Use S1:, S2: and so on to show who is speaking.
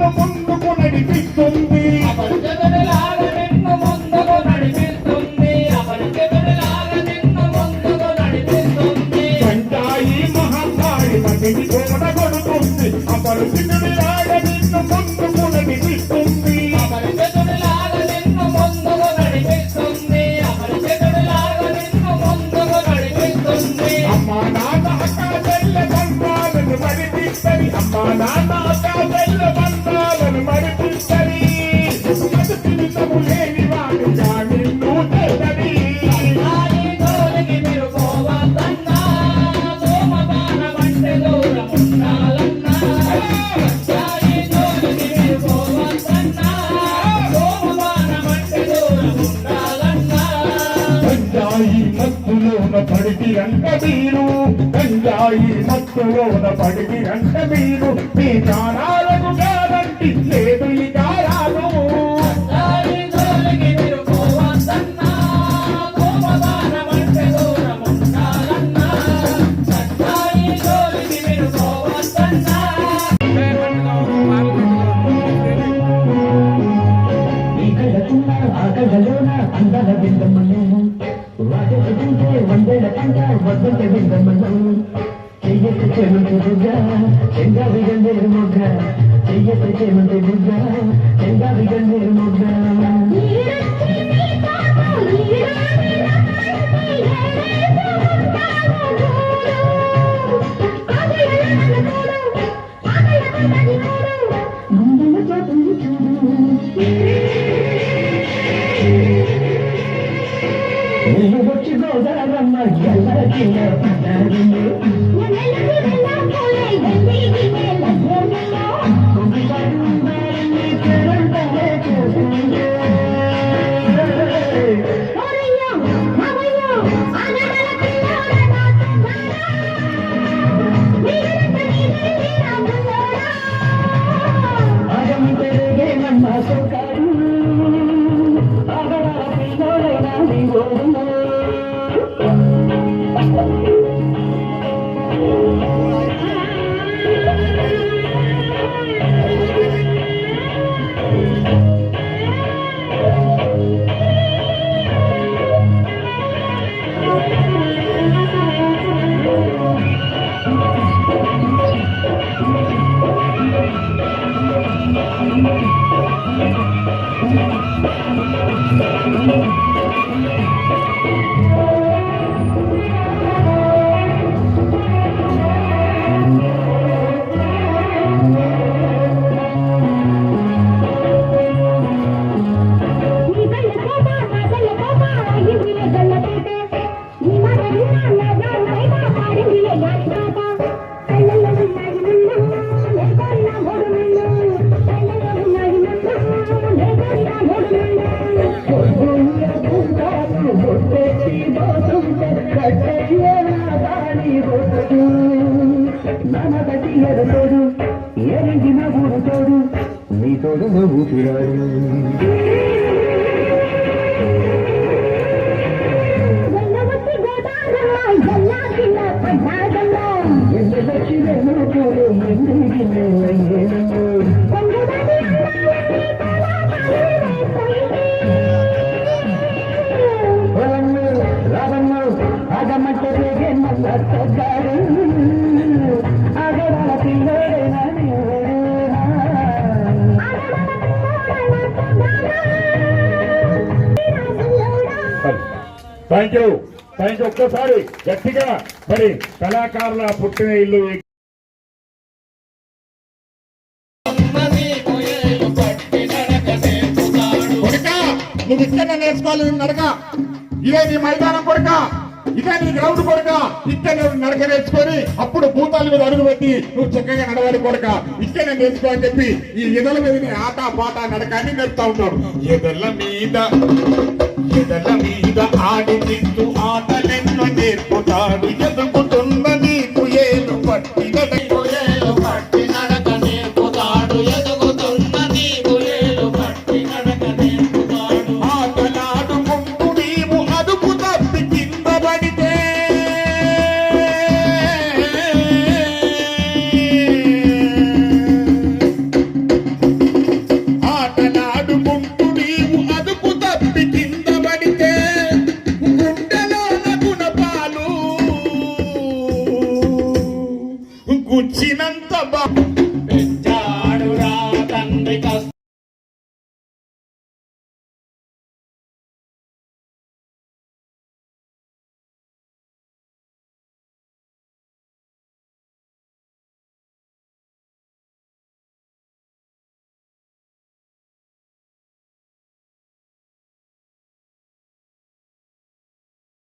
S1: నిన్ను ముందుకు నడిపిస్తుంది
S2: అపరిచితుడిలాగా
S1: మహమ్మారి మనిషి కొడుతుంది మత్తులోన పడికి రంట మీరు గంజాయి మత్తులోన పడికి రంట మీరు మీ ప్రాణాలకు గ్యారంటీ లేదు ఈ
S3: కంట వద్దంత బిందమ్మను చెయ్యత చెమంతి బుగ్గ చెంగా విగందే మొగ్గ చెయ్యత చెమంతి బుగ్గ చెంగా విగందే మొగ్గ నీళ్ళు వచ్చి గోదారమ్మ ಮನದಲ್ಲಿ ಎರಸೋದು ಎರಿಗಿನ ಗುರುತೋದು ನೀ ತೋಡು ನಗು ರಾಮಣ್ಣ ರಾಮಣ್ಣ ಅದ ಮತ್ತೆ ನನ್ನ ಸದ್ದಾರು
S1: థ్యాంక్ యూ థ్యాంక్ యూ ఒక్కసారి గట్టిగా మరి కళాకారుల పుట్టిన ఇల్లు నువ్వు నేర్చుకోవాలి నడక. ఇదే నీ మైదానం కొడుక ఇదే నీ గ్రౌండ్ కొడుక. ఇక్కడ నువ్వు నడక నేర్చుకొని అప్పుడు భూతాల మీద అడుగు పెట్టి నువ్వు చక్కగా నడవాలి కొడుక. ఇక్కడ నేర్చుకో అని చెప్పి ఈ ఎదల మీద నీ ఆట పాట నడక అని నేర్పుతా ఉన్నాడు. ఎదల మీద ఎదల మీద ఆడి తిట్టు ఆటలెన్నో